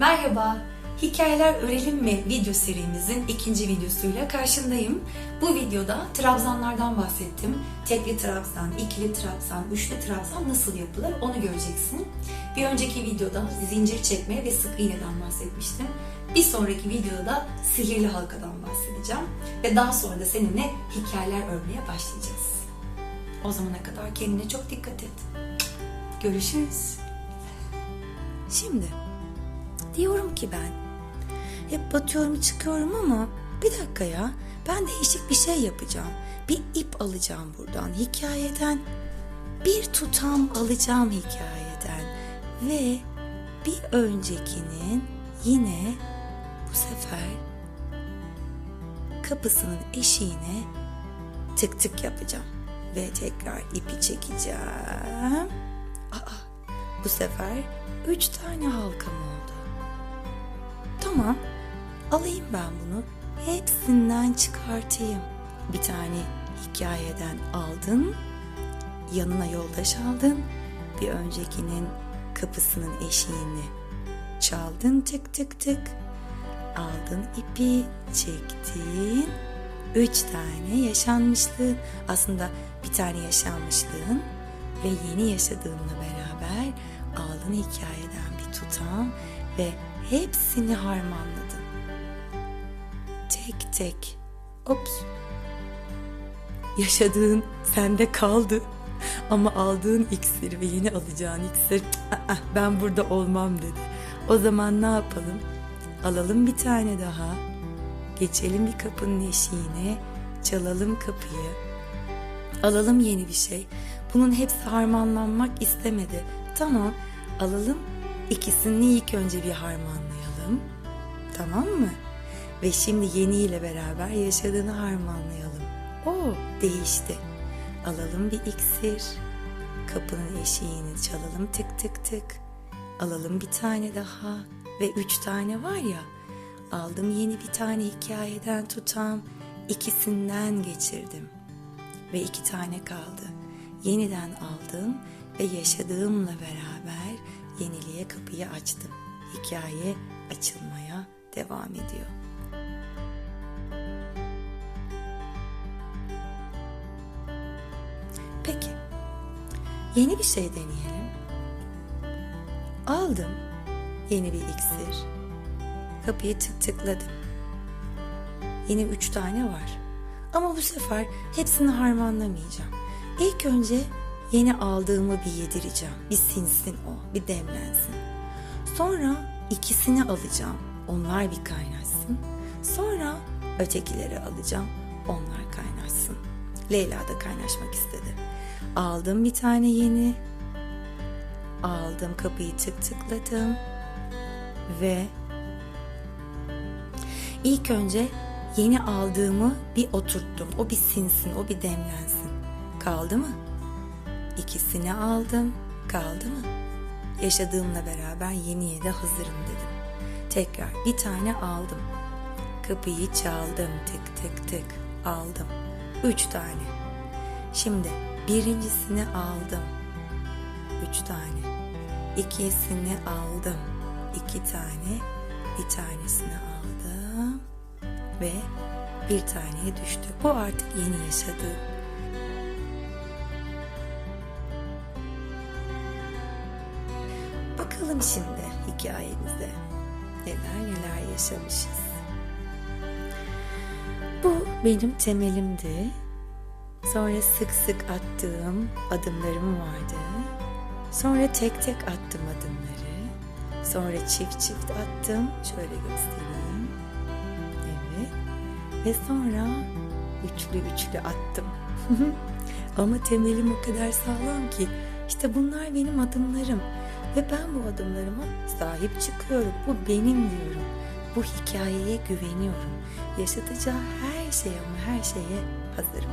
Merhaba, Hikayeler Örelim mi video serimizin ikinci videosuyla karşındayım. Bu videoda trabzanlardan bahsettim. Tekli trabzan, ikili trabzan, üçlü trabzan nasıl yapılır onu göreceksin. Bir önceki videoda zincir çekme ve sık iğneden bahsetmiştim. Bir sonraki videoda da sihirli halkadan bahsedeceğim. Ve daha sonra da seninle hikayeler örmeye başlayacağız. O zamana kadar kendine çok dikkat et. Görüşürüz. Şimdi diyorum ki ben hep batıyorum çıkıyorum ama bir dakika ya ben değişik bir şey yapacağım. Bir ip alacağım buradan hikayeden. Bir tutam alacağım hikayeden. Ve bir öncekinin yine bu sefer kapısının eşiğine tık tık yapacağım. Ve tekrar ipi çekeceğim. Aa, bu sefer üç tane halkam oldu. Tamam, alayım ben bunu. Hepsinden çıkartayım. Bir tane hikayeden aldın, yanına yoldaş aldın. Bir öncekinin kapısının eşiğini çaldın tık tık tık. Aldın ipi, çektin. Üç tane yaşanmışlığın, aslında bir tane yaşanmışlığın ve yeni yaşadığınla beraber aldın hikayeden bir tutam ve hepsini harmanladın. Tek tek. Ops. Yaşadığın sende kaldı. Ama aldığın iksir ve yeni alacağın iksir "Aa, ben burada olmam dedi. O zaman ne yapalım? Alalım bir tane daha. Geçelim bir kapının eşiğine. Çalalım kapıyı. Alalım yeni bir şey. Bunun hepsi harmanlanmak istemedi. Tamam alalım ikisini ilk önce bir harmanlayalım. Tamam mı? Ve şimdi yeniyle beraber yaşadığını harmanlayalım. O değişti. Alalım bir iksir. Kapının eşiğini çalalım tık tık tık. Alalım bir tane daha ve üç tane var ya. Aldım yeni bir tane hikayeden tutam. ikisinden geçirdim ve iki tane kaldı. Yeniden aldım ve yaşadığımla beraber yeniliğe kapıyı açtım. Hikaye açılmaya devam ediyor. Peki, yeni bir şey deneyelim. Aldım yeni bir iksir. Kapıyı tık tıkladım. Yeni üç tane var. Ama bu sefer hepsini harmanlamayacağım. İlk önce yeni aldığımı bir yedireceğim. Bir sinsin o, bir demlensin. Sonra ikisini alacağım. Onlar bir kaynaşsın. Sonra ötekileri alacağım. Onlar kaynaşsın. Leyla da kaynaşmak istedi. Aldım bir tane yeni. Aldım kapıyı tık tıkladım. Ve ilk önce yeni aldığımı bir oturttum. O bir sinsin, o bir demlensin. Kaldı mı? İkisini aldım. Kaldı mı? Yaşadığımla beraber yeniye de hazırım dedim. Tekrar bir tane aldım. Kapıyı çaldım tık tık tık. Aldım. Üç tane. Şimdi birincisini aldım. Üç tane. İkisini aldım. İki tane. Bir tanesini aldım ve bir taneye düştü. Bu artık yeni yaşadığım. Bakalım şimdi hikayemize neler neler yaşamışız. Bu benim temelimdi. Sonra sık sık attığım adımlarım vardı. Sonra tek tek attım adımları. Sonra çift çift attım. Şöyle göstereyim. Evet. Ve sonra üçlü üçlü attım. Ama temelim o kadar sağlam ki işte bunlar benim adımlarım. Ve ben bu adımlarıma sahip çıkıyorum. Bu benim diyorum. Bu hikayeye güveniyorum. Yaşatacağı her şeye ama her şeye hazırım.